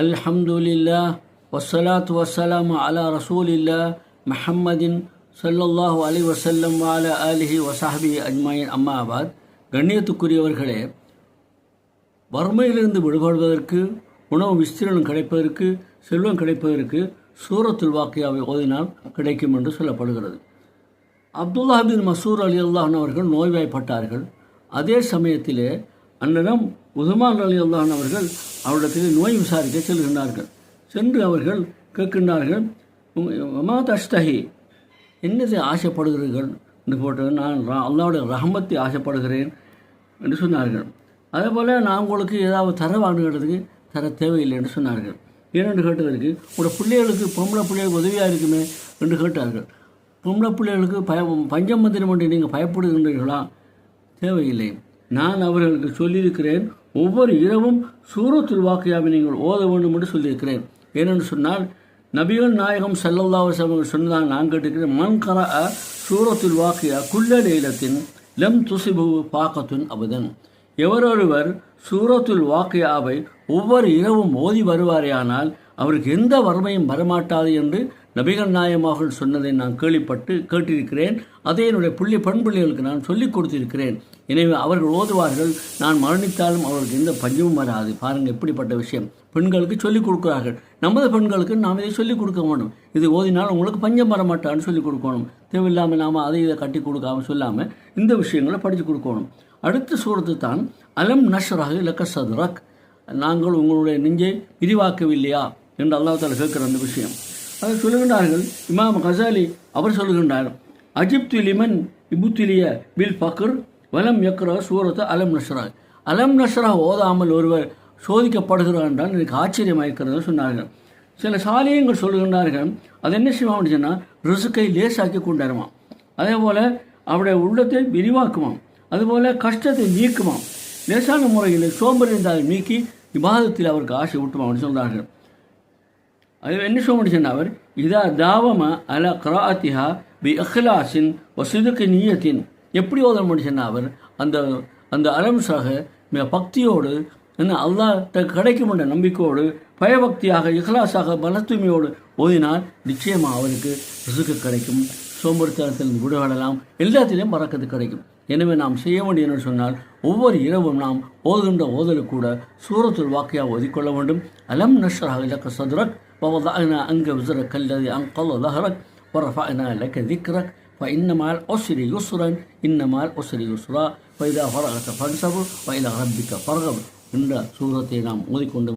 அல்ஹம்துலில்லா வசலாத் வசலாம் அலா ரசூல் இல்லா மஹம்மதின் சல்லல்லாஹு அலி வசல்லம் அல அலிஹி வசாஹி அஜ்மாயின். அம்மாபாத் கண்ணியத்துக்குரியவர்களே வறுமையிலிருந்து விடுபடுவதற்கு உணவு விஸ்தீரணம் கிடைப்பதற்கு செல்வம் கிடைப்பதற்கு சூரத்துல் வாக்கியாவை ஓதினால் கிடைக்கும் என்று சொல்லப்படுகிறது. அப்துல்லாஹின் மசூர் அலி அல்லாஹன் அவர்கள் நோய்வாய்ப்பட்டார்கள். அதே சமயத்திலே அன்னிடம் உதுமான் அலி அல்லான் அவர்கள் அவரிடத்தில் நோய் விசாரிக்க செல்கின்றார்கள். சென்று அவர்கள் கேட்கின்றார்கள் மா தஷ்தகி என்னதை ஆசைப்படுகிறீர்கள்? என்று போட்டு நான் ரா- அல்லாவுடைய ரஹமத்தை ஆசைப்படுகிறேன் என்று சொன்னார்கள். அதே போல் நான் உங்களுக்கு ஏதாவது தர வாங்குகிறதுக்கு தர தேவையில்லை என்று சொன்னார்கள். ஏனென்று கேட்டதற்கு உங்களோட பிள்ளைகளுக்கு பொம்பளை பிள்ளைகளுக்கு உதவியாக இருக்குமே? என்று கேட்டார்கள். பொம்பளை பிள்ளைகளுக்கு பய பஞ்சம் மந்திரம் என்று நீங்கள் பயப்படுகின்றீர்களா? தேவையில்லை. நான் அவர்களுக்கு சொல்லியிருக்கிறேன் ஒவ்வொரு இரவும் சூரத்துல் வாக்கியாவை நீங்கள் ஓத வேண்டும் என்று சொல்லியிருக்கிறேன். ஏனென்று சொன்னால் நபிகள் நாயகம் ஸல்லல்லாஹு அலைஹி சொன்னதாக நான் கேட்டிருக்கிறேன் மன் அ சூரத்துல் வாக்கியா குல்ல லைலத்தின் லம் துசிபு பாக்கத்துன் அபதன். எவரொருவர் சூரத்துல் வாக்கியாவை ஒவ்வொரு இரவும் ஓதி வருவாரேயானால் அவருக்கு எந்த வறுமையும் வரமாட்டாது என்று நபிகள் நாயகமாக சொன்னதை நான் கேள்விப்பட்டு கேட்டிருக்கிறேன். அதை என்னுடைய புள்ளி பண்புள்ளிகளுக்கு நான் சொல்லிக் கொடுத்திருக்கிறேன். எனவே அவர்கள் ஓதுவார்கள். நான் மரணித்தாலும் அவர்களுக்கு எந்த பஞ்சமும் வராது. பாருங்கள் எப்படிப்பட்ட விஷயம். பெண்களுக்கு சொல்லிக் கொடுக்கிறார்கள். நமது பெண்களுக்கு நாம் இதை சொல்லிக் கொடுக்க வேண்டும். இது ஓதினால் உங்களுக்கு பஞ்சம் வர மாட்டான்னு சொல்லிக் கொடுக்கணும் தேவையில்லாமல் நாம் அதை இதை கட்டி கொடுக்காம சொல்லாமல் இந்த விஷயங்களை படித்து கொடுக்கணும் அடுத்த சூரத்து தான் அலம் நஷ்ராக லக்க சதுரக். நாங்கள் உங்களுடைய நெஞ்சை விரிவாக்கவில்லையா? என்று அல்லாஹால கேட்குற கேட்கிற அந்த விஷயம். அதை சொல்லுகின்றார்கள் இமாம் கசாலி அவர் சொல்லுகின்றார் அஜிப்து லிமன் இபுத்திலிய பில் ஃபக்ர் வலம் யக்ர சூரத்து அலம் நஷ்ரா. அலம் நஷ்ரா ஓதாமல் ஒருவர் சோதிக்கப்படுகிறார் என்றால் எனக்கு ஆச்சரியமாக இருக்கிறது சொன்னார்கள். சில சாலியங்கள் சொல்கின்றார்கள் அது என்ன செய்வான் சொன்னால் ரிசுக்கை லேசாக்கி கொண்டாருமாம் அதே போல் அவருடைய உள்ளத்தை விரிவாக்குமாம். அதுபோல் கஷ்டத்தை நீக்குமாம். லேசான முறையில் சோம்பல் இருந்தால் நீக்கி விவாதத்தில் அவருக்கு ஆசை அப்படின்னு சொல்கிறார்கள் அது என்ன சொல்ல முடியும் அவர் இதா தாவம அல கிராத்திஹா பி அஹ்லாசின் வசுதுக்கு நீயத்தின். எப்படி ஓத முடியும் அவர் அந்த அந்த அலம்சாக மிக பக்தியோடு என்ன அல்லாஹ்ட்ட கிடைக்கும் என்ற நம்பிக்கையோடு பயபக்தியாக இஹ்லாஸாக மனத்தூய்மையோடு ஓதினால் நிச்சயமாக அவருக்கு ரிசுக்கு கிடைக்கும் சோம்பேறித்தனத்தில் விடுபடலாம் எல்லாத்திலையும் பறக்கத்து கிடைக்கும் எனவே நாம் செய்ய வேண்டிய என்று சொன்னால் ஒவ்வொரு இரவும் நாம் ஓதுகின்ற ஓதலுக்கு கூட சூரத்துல் வாக்கியா ஓதிக்கொள்ள வேண்டும் அலம் நஷ்ரஹ் லக்க சதுரக் ووضعنا عنك وزرك الذي أنقض ظهرك ورفعنا لك ذكرك فإن مع العسر يسرا إن مع العسر يسرا فإذا فرغت فانصب وإلى ربك فارغب என்ற சூரத்தை நாம் ஓதிக்கொண்டு